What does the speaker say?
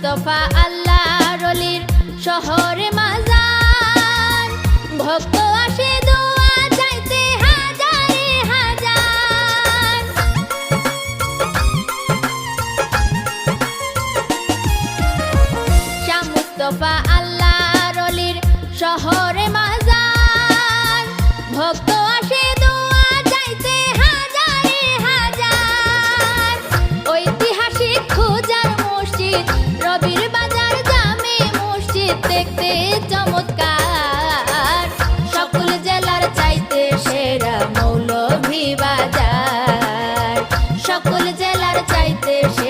মুস্তফা আল্লাহ রলির শহরে মাজার। ভক্ত আসে দোয়া চাইতে হাজারে হাজার। শাহ মুস্তফা আল্লাহ রলির শহরে মাজার। ভক্ত দেখতে চমৎকার। সকল জেলার চাইতে সেরা মৌলভী বাজার সকল জেলার চাইতে সে